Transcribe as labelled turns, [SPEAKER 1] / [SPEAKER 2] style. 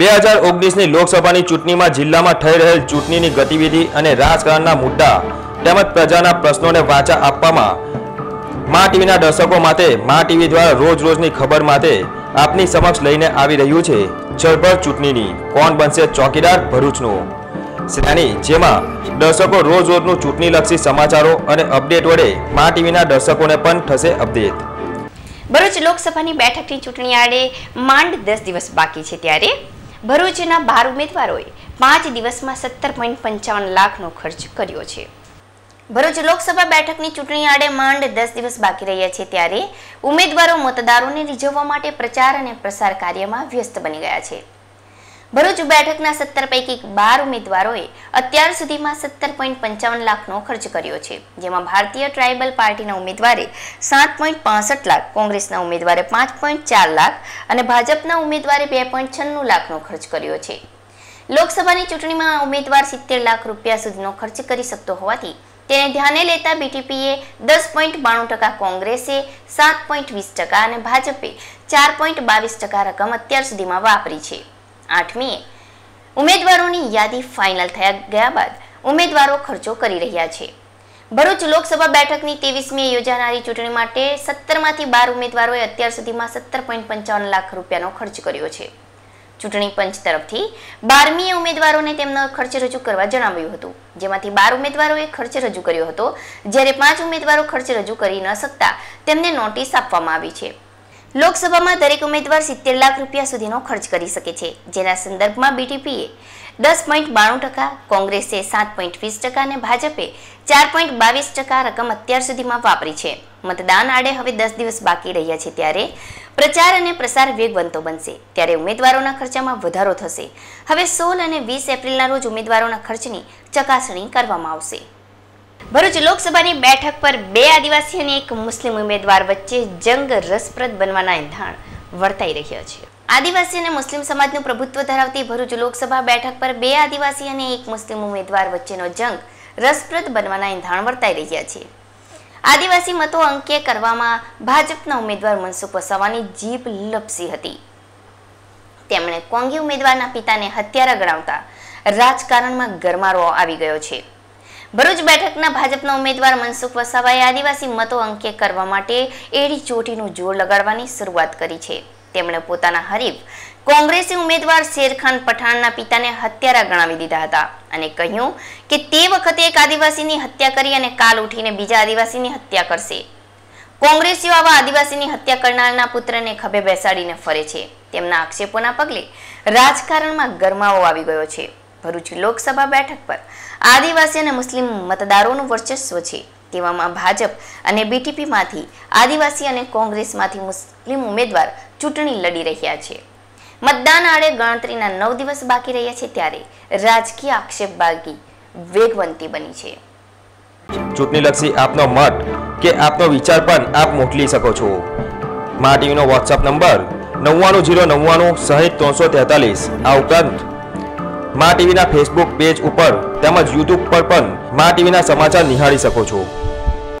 [SPEAKER 1] બે હજાર ઓગણીસની લોકસભાની ચૂંટણીમાં જિલ્લામાં થઈ રહેલ ચૂંટણીની ગતિવિધિ અને રાજકારણના મુદ્દા તેમજ પ્રજાના પ્રશ્નોને વાચા આપવામાં મા ટીવીના દર્શકો માટે, મા ટીવી દ્વારા રોજ રોજની ખબર માટે આપની સમક્ષ લઈને આવી રહ્યું છે જળભર ચૂંટણીની. કોણ બનશે ચોકીદાર? ભરૂચનું. શ્રેણી જેમાં દર્શકો રોજ રોજનું ચૂંટણીલક્ષી સમાચારો અને અપડેટ વડે મા ટીવીના દર્શકોને પણ થશે અપડેટ.
[SPEAKER 2] ભરૂચ લોકસભાની બેઠકની ચૂંટણી આડે માંડ દસ દિવસ બાકી છે ત્યારે ભરૂચના બાર ઉમેદવારોએ પાંચ દિવસમાં સત્તર પોઈન્ટ પંચાવન લાખનો ખર્ચ કર્યો છે. ભરૂચ લોકસભા બેઠકની ચૂંટણી આડે માંડ દસ દિવસ બાકી રહ્યા છે ત્યારે ઉમેદવારો મતદારોને રીઝવવા માટે પ્રચાર અને પ્રસાર કાર્યમાં વ્યસ્ત બની ગયા છે. ભરૂચ બેઠકના સત્તર પૈકી બાર ઉમેદવારોએ અત્યાર સુધીમાં સત્તર પોઈન્ટ પંચાવન લાખનો ખર્ચ કર્યો છે. જેમાં ભારતીય ટ્રાઇબલ પાર્ટીના ઉમેદવારે સાત પોઈન્ટ પાસઠ લાખ, કોંગ્રેસના ઉમેદવારે પાંચ પોઈન્ટ ચાર લાખ અને ભાજપના ઉમેદવારે બે પોઈન્ટ છન્નું લાખનો ખર્ચ કર્યો છે. લોકસભાની ચૂંટણીમાં ઉમેદવાર સિત્તેર લાખ રૂપિયા સુધીનો ખર્ચ કરી શકતો હોવાથી તેને ધ્યાને લેતા બીટીપીએ દસ પોઈન્ટ બાણું ટકા, કોંગ્રેસે સાત પોઈન્ટ વીસ ટકા અને ભાજપે ચાર પોઈન્ટ બાવીસ ટકા રકમ અત્યાર સુધીમાં વાપરી છે. આઠમીએ ઉમેદવારોની યાદી ફાઇનલ થયા ગયા બાદ ઉમેદવારો ખર્ચો કરી રહ્યા છે. ભરૂચ લોકસભા બેઠકની ત્રેવીસમીએ યોજાનારી ચૂંટણી માટે સત્તરમાંથી બાર ઉમેદવારોએ અત્યાર સુધીમાં સત્તર પોઈન્ટ પંચાવન લાખ રૂપિયાનો ખર્ચ કર્યો છે. ચૂંટણી પંચ તરફથી બારમીએ ઉમેદવારોને તેમનો ખર્ચ રજૂ કરવા જણાવ્યું હતું. જેમાંથી બાર ઉમેદવારોએ ખર્ચ રજૂ કર્યો હતો. જ્યારે પાંચ ઉમેદવારો ખર્ચ રજૂ કરી ન શકતા તેમને નોટિસ આપવામાં આવી છે. લોકસભામાં દરેક ઉમેદવાર સિત્તેર લાખ રૂપિયા સુધીનો ખર્ચ કરી શકે છે. જેના સંદર્ભમાં બીટીપીએ દસ પોઈન્ટ બાણું ટકા, કોંગ્રેસે સાત પોઈન્ટ વીસ ટકા અને ભાજપે ચાર પોઈન્ટ બાવીસ ટકા રકમ અત્યાર સુધીમાં વાપરી છે. મતદાન આડે હવે દસ દિવસ બાકી રહ્યા છે ત્યારે પ્રચાર અને પ્રસાર વેગવંતો બનશે. ત્યારે ઉમેદવારોના ખર્ચામાં વધારો થશે. હવે સોળ અને વીસ એપ્રિલના રોજ ઉમેદવારોના ખર્ચની ચકાસણી કરવામાં આવશે. ભરૂચ લોકસભાની બેઠક પર બે આદિવાસી અને એક મુસ્લિમ ઉમેદવાર વચ્ચે જંગ રસપ્રદ બનવાના એંધાણ વર્તાઈ રહ્યો છે. આદિવાસી અને મુસ્લિમ સમાજનું પ્રભુત્વ ધરાવતી ભરૂચ લોકસભા બેઠક પર બે આદિવાસી અને એક મુસ્લિમ ઉમેદવાર વચ્ચેનો જંગ રસપ્રદ બનવાના એંધાણ વર્તાઈ રહ્યા છે. આદિવાસી મતો અંકે કરવામાં ભાજપના ઉમેદવાર મનસુખ વસાવાની જીભ લપસી હતી. તેમણે કોંગી ઉમેદવારના પિતાને હત્યારા ગણાવતા રાજકારણમાં ગરમારો આવી ગયો છે. ભરૂચ બેઠકના ભાજપના ઉમેદવાર મનસુખ વસાવાએ આદિવાસી મતો અંકે કરવા માટે એડી ચોટીનું જોર લગાડવાની શરૂઆત કરી છે. તેમણે પોતાના હરીફ કોંગ્રેસી ઉમેદવાર શેરખાન પઠાણના પિતાને હત્યારા ગણાવી દીધા હતા અને કહ્યું કે તે વખતે એક આદિવાસીની હત્યા કરી અને કાલ ઉઠીને બીજા આદિવાસીની હત્યા કરશે. કોંગ્રેસીઓ આવા આદિવાસીની હત્યા કરનારના પુત્રને ખભે બેસાડીને ફરે છે. તેમના આક્ષેપોના પગલે રાજકારણમાં ગરમાવો આવી ગયો છે. ભરૂચ લોકસભા બેઠક પર. આદિવાસી અને મુસ્લિમ મતદારોનું વર્ચસ્વ છે. તેવામાં ભાજપ અને બીટીપીમાંથી આદિવાસી અને કોંગ્રેસમાંથી મુસ્લિમ ઉમેદવાર ચૂંટણી લડી રહ્યા છે. મતદાન આડે ગણતરીના નવ દિવસ બાકી રહ્યા છે ત્યારે રાજકીય આક્ષેપ બાકી વેગવંતી બની છે.
[SPEAKER 1] ચૂંટણીલક્ષી આપનો મત કે આપનો વિચાર પણ આપ મોકલી શકો છો. મા વોટ્સઅપ નંબર નવ્વાણું જીરો નવ્વાણું સહિત ત્રણસો તેતાલીસ. આ ઉપરાંત મા ટીવીના ફેસબુક પેજ ઉપર તેમજ યુટ્યુબ પર પણ મા ટીવીના સમાચાર નિહાળી શકો છો.